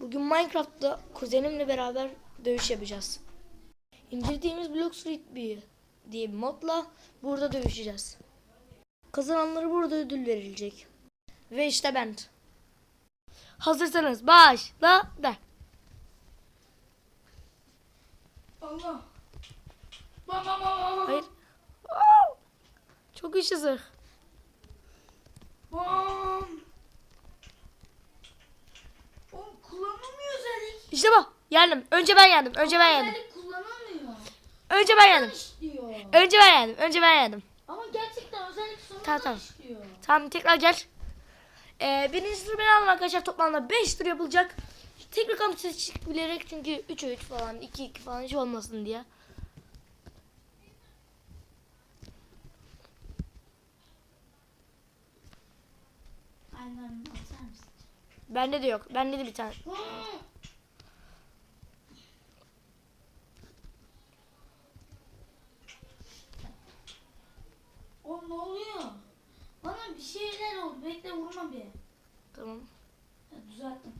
Bugün Minecraft'ta kuzenimle beraber dövüş yapacağız. İndirdiğimiz Block Street bir diye bir modla burada dövüşeceğiz. Kazananlara burada ödül verilecek. Ve işte ben. Hazırsanız başla de. Allah. Bam bam bam bam. Hayır. Çok güçlü zırh. Bam. Oğlum kullanılmıyor özellik. İşte bu. Yendim. Önce ben yendim. Önce ben yendim. Özellik kullanılmıyor. Önce ben yendim. İşliyor. Önce ben yendim. Önce ben yendim. Ama gerçekten özellik sonunda Tamam, tamam. işliyor. Tamam tekrar gel. Ee, birinci tur ben aldım arkadaşlar. Toplamda 5 tur yapılacak. Tek rakam seçtik bilerek çünkü 3'e 3 falan 2 2 falan hiç olmasın diye. Aynen atar mısın? Bende de yok. Bende de bir tane. Ne oluyor? Bana bir şeyler oldu. Bekle vurma bir. Tamam. Ha, düzelttim.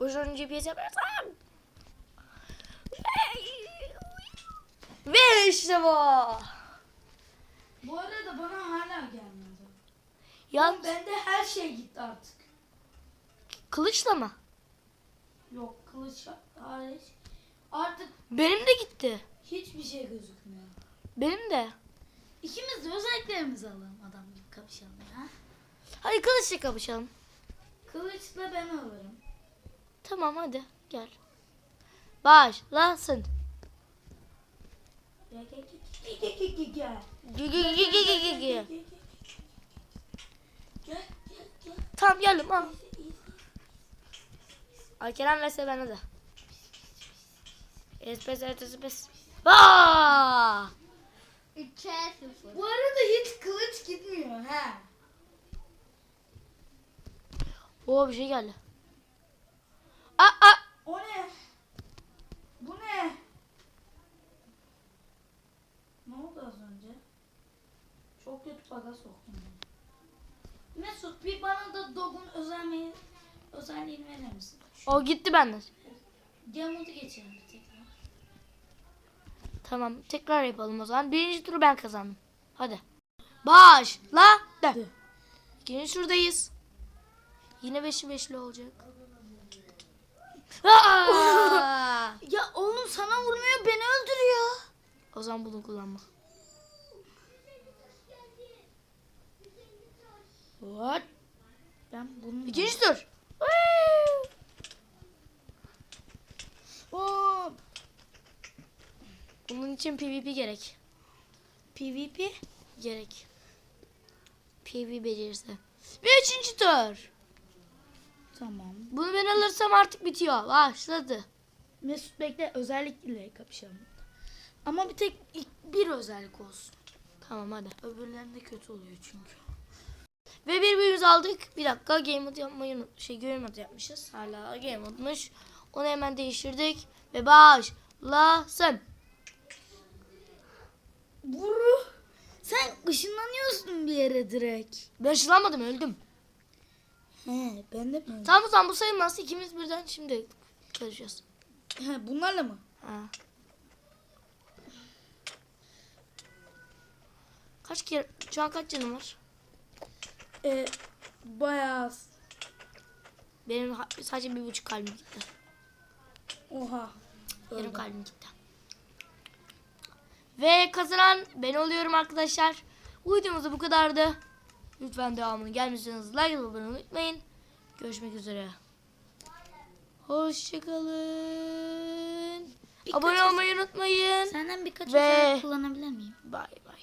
Boşuna GPS yaparsam. Ve işte bu. Bu arada bana hala gelmedi. Yan Bende her şey gitti artık. kılıçla mı? Yok kılıç hariç. Artık Benim de gitti. hiçbir şey gözükmüyor. Benim de. İkimiz de özelliklerimizi alalım adam gibi kapışalım ya. Hadi kılıçla kapışalım. Kılıçla ben alırım. Tamam hadi gel. Başlasın. Gel gel gel gel gel gel gel. Gü- gü- gü- gü- gü. Gel gel gel. Tamam geldim al. Ay Kerem verse bana da. Espes espes espes. Aa! 3'e 0. Bu arada hiç kılıç gitmiyor ha. Oo bir şey geldi. Aa, aa. O ne? Bu ne? Ne oldu az önce? Çok kötü baga soktum. Mesut bir bana da Dog'un özelliği, özelliğini verir misin? O gitti benden. Gel modu geçelim bir tekrar. Tamam tekrar yapalım o zaman. Birinci turu ben kazandım. Hadi. Başla. De. İkinci turdayız. Yine beşli beşli olacak. Aa! Ya oğlum sana vurmuyor beni öldürüyor. o zaman bunu kullanma. What? Ben bunu... İkinci tur. Oo, Bunun için PvP gerek. PvP? Gerek. PvP becerisi. Ve üçüncü tur. Tamam. Bunu ben alırsam artık bitiyor. Başladı. Mesut bekle özellikle kapışalım. Ama bir tek bir özellik olsun. Tamam hadi. Öbürlerinde kötü oluyor çünkü. Ve bir büyümüz aldık. Bir dakika game mode yapmayı unut- şey game mode yapmışız. Hala game mode'muş. Onu hemen değiştirdik. Ve başlasın. Vuru. Sen ışınlanıyorsun bir yere direkt. Ben ışınlanmadım öldüm. He ben de mi? Tamam o zaman bu sayılmaz. İkimiz birden şimdi karışacağız. He bunlarla mı? Ha. Kaç kere? Şu an kaç canım var? Ee, bayağı az. Benim ha- sadece bir buçuk kalbim gitti. Oha. Yarım Öldüm. kalbim gitti. Ve kazanan ben oluyorum arkadaşlar. Bu videomuz bu kadardı. Lütfen devamını gelmişseniz like atmayı unutmayın. Görüşmek üzere. Hoşçakalın. Abone olmayı unutmayın. Senden birkaç Ve- özellik kullanabilir miyim? Bay bay.